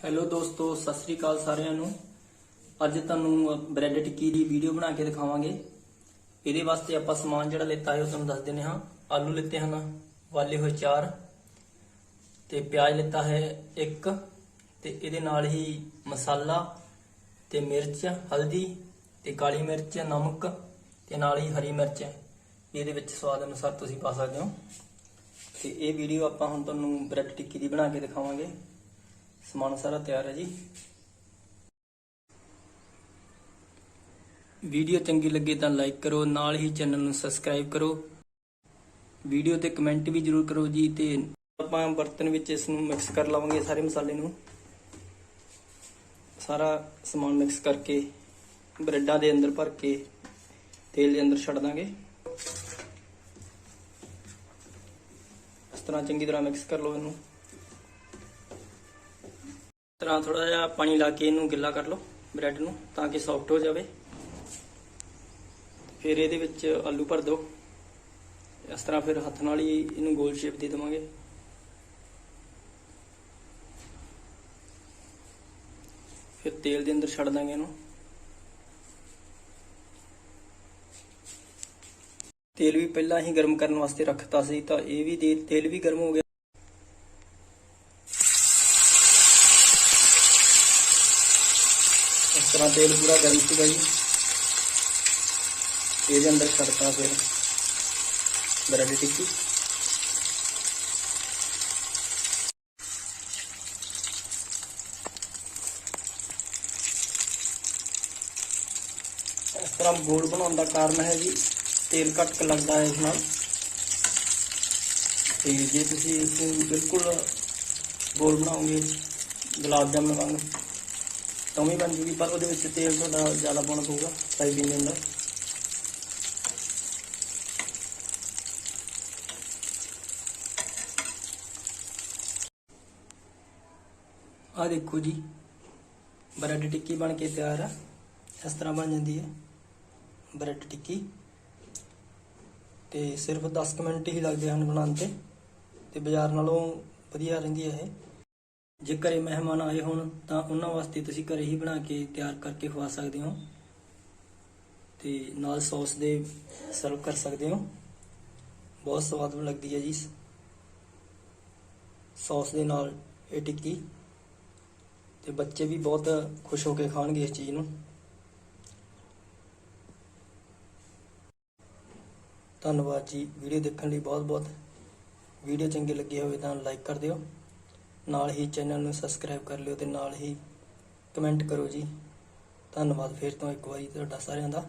Hello ਦੋਸਤੋ, ਸਤਿ ਸ੍ਰੀ ਅਕਾਲ ਸਾਰਿਆਂ ਨੂੰ। ਅੱਜ ਤੁਹਾਨੂੰ ਬ੍ਰੈਡ ਟਿੱਕੀ ਦੀ ਵੀਡੀਓ ਬਣਾ ਕੇ ਦਿਖਾਵਾਂਗੇ। ਇਹਦੇ ਵਾਸਤੇ ਆਪਾਂ ਸਮਾਨ ਜਿਹੜਾ ਲਿੱਤਾ ਹੈ ਉਹ ਤੁਹਾਨੂੰ ਦੱਸ ਦਿੰਦੇ ਹਾਂ। ਆਲੂ ਲਿੱਤੇ ਹਨ ਵਾਲੇ ਹੋਏ ਚਾਰ ਤੇ ਪਿਆਜ਼ ਲਿੱਤਾ ਹੈ ਇੱਕ ਤੇ ਇਹਦੇ ਨਾਲ ਹੀ ਮਸਾਲਾ ਤੇ ਮਿਰਚ, ਹਲਦੀ ਤੇ ਕਾਲੀ ਮਿਰਚ, ਨਮਕ ਤੇ ਨਾਲ ਹੀ ਹਰੀ ਮਿਰਚ ਇਹਦੇ ਵਿੱਚ ਸਵਾਦ ਅਨੁਸਾਰ ਤੁਸੀਂ ਪਾ ਸਕਦੇ ਹੋ। ਤੇ ਇਹ ਵੀਡੀਓ ਆਪਾਂ ਹੁਣ ਤੁਹਾਨੂੰ ਬ੍ਰੈਡ ਟਿੱਕੀ ਦੀ ਬਣਾ ਕੇ ਦਿਖਾਵਾਂਗੇ। ਸਮਾਨ ਸਾਰਾ ਤਿਆਰ ਹੈ ਜੀ। ਵੀਡੀਓ ਚੰਗੀ ਲੱਗੇ ਤਾਂ ਲਾਈਕ ਕਰੋ, ਨਾਲ ਹੀ ਚੈਨਲ ਨੂੰ ਸਬਸਕ੍ਰਾਈਬ ਕਰੋ। ਵੀਡੀਓ ਤੇ ਕਮੈਂਟ ਵੀ ਜਰੂਰ ਕਰੋ ਜੀ ਤੇ ਆਪਾਂ ਬਰਤਨ ਵਿੱਚ ਇਸ ਨੂੰ ਮਿਕਸ ਕਰ ਲਵਾਂਗੇ ਸਾਰੇ ਮਸਾਲੇ ਨੂੰ। ਸਾਰਾ ਸਮਾਨ ਮਿਕਸ ਕਰਕੇ ਬ੍ਰੈਡਾਂ ਦੇ ਅੰਦਰ ਭਰ ਕੇ ਤੇਲ ਦੇ ਅੰਦਰ ਛੱਡ ਦਾਂਗੇ। ਇਸ ਤਰ੍ਹਾਂ ਚੰਗੀ ਤਰ੍ਹਾਂ ਮਿਕਸ ਕਰ ਲਓ ਇਹਨੂੰ। ਤਰ੍ਹਾਂ ਥੋੜਾ ਜਿਹਾ ਪਾਣੀ ਲਾ ਕੇ ਇਹਨੂੰ ਗਿੱਲਾ ਕਰ ਲਓ ਬ੍ਰੈਡ ਨੂੰ, ਤਾਂ ਕਿ ਸੌਫਟ ਹੋ ਜਾਵੇ। ਫਿਰ ਇਹਦੇ ਵਿੱਚ ਆਲੂ ਭਰ ਦਿਓ। ਇਸ ਤਰ੍ਹਾਂ ਫਿਰ ਹੱਥ ਨਾਲ ਹੀ ਇਹਨੂੰ ਗੋਲ ਸ਼ੇਪ ਦੇ ਦੇਵਾਂਗੇ। ਫਿਰ ਤੇਲ ਦੇ ਅੰਦਰ ਛੱਡ ਦਾਂਗੇ ਇਹਨੂੰ। ਤੇਲ ਵੀ ਪਹਿਲਾਂ ਹੀ ਗਰਮ ਕਰਨ ਵਾਸਤੇ ਰੱਖਤਾ ਸੀ, ਤਾਂ ਇਹ ਵੀ ਦੇ- ਤੇਲ ਵੀ ਗਰਮ ਹੋ ਗਿਆ ਇਸ ਤਰ੍ਹਾਂ ਤੇਲ ਪੂਰਾ ਗਰਮ ਸੀਗਾ ਜੀ। ਇਹਦੇ ਅੰਦਰ ਛੱਡਤਾ ਫਿਰ ਬਰੈਡ ਟਿੱਕੀ। ਇਸ ਤਰ੍ਹਾਂ ਗੋਲ ਬਣਾਉਣ ਦਾ ਕਾਰਨ ਹੈ ਜੀ, ਤੇਲ ਘੱਟ ਲੱਗਦਾ ਹੈ ਇਸ ਨਾਲ। ਤੇ ਜੇ ਤੁਸੀਂ ਇਸ ਨੂੰ ਬਿਲਕੁਲ ਗੋਲ ਬਣਾਓਗੇ, ਗੁਲਾਬ ਜਾਮੁਨ ਵਾਂਗ ਤਾਂ ਬਣ ਜੂਗੀ, ਪਰ ਉਹਦੇ ਵਿੱਚ ਤੇਲ ਤੁਹਾਡਾ ਜ਼ਿਆਦਾ ਪਾਉਣਾ ਪਊਗਾ ਪਾਈਪਿੰਗ ਦੇ ਅੰਦਰ। ਆ ਦੇਖੋ ਜੀ, ਬ੍ਰੈਡ ਟਿੱਕੀ ਬਣ ਕੇ ਤਿਆਰ ਆ। ਇਸ ਤਰ੍ਹਾਂ ਬਣ ਜਾਂਦੀ ਹੈ ਬ੍ਰੈਡ ਟਿੱਕੀ। ਤੇ ਸਿਰਫ 10 ਕੁ ਮਿੰਟ ਹੀ ਲੱਗਦੇ ਹਨ ਬਣਾਉਣ ਤੇ ਤੇ ਬਾਜ਼ਾਰ ਨਾਲੋਂ ਵਧੀਆ ਰਹਿੰਦੀ ਹੈ ਇਹ। ਜੇ ਘਰੇ ਮਹਿਮਾਨ ਆਏ ਹੋਣ, ਤਾਂ ਉਹਨਾਂ ਵਾਸਤੇ ਤੁਸੀਂ ਘਰੇ ਹੀ ਬਣਾ ਕੇ ਤਿਆਰ ਕਰਕੇ ਖਵਾ ਸਕਦੇ ਹੋ। ਤੇ ਨਾਲ ਸੌਸ ਦੇ ਸਰਵ ਕਰ ਸਕਦੇ ਹੋ। ਬਹੁਤ ਸਵਾਦ ਲੱਗਦੀ ਹੈ ਜੀ। ਸੌਸ ਦੇ ਨਾਲ ਇਹ ਟਿੱਕੀ। ਤੇ ਬੱਚੇ ਵੀ ਬਹੁਤ ਖੁਸ਼ ਹੋ ਕੇ ਖਾਣਗੇ ਇਸ ਚੀਜ਼ ਨੂੰ। ਧੰਨਵਾਦ ਜੀ। ਵੀਡੀਓ ਦੇਖਣ ਲਈ ਬਹੁਤ ਬਹੁਤ ਵੀਡੀਓ ਚੰਗੀ ਲੱਗੀ ਹੋਵੇ ਤਾਂ ਲਾਈਕ ਕਰ ਦਿਓ। ਨਾਲ ਹੀ ਚੈਨਲ ਨੂੰ ਸਬਸਕ੍ਰਾਈਬ ਕਰ ਲਿਓ ਤੇ ਨਾਲ ਹੀ ਕਮੈਂਟ ਕਰੋ ਜੀ। ਧੰਨਵਾਦ ਫਿਰ ਤੋਂ ਇੱਕ ਵਾਰੀ ਤੁਹਾਡਾ ਸਾਰਿਆਂ ਦਾ।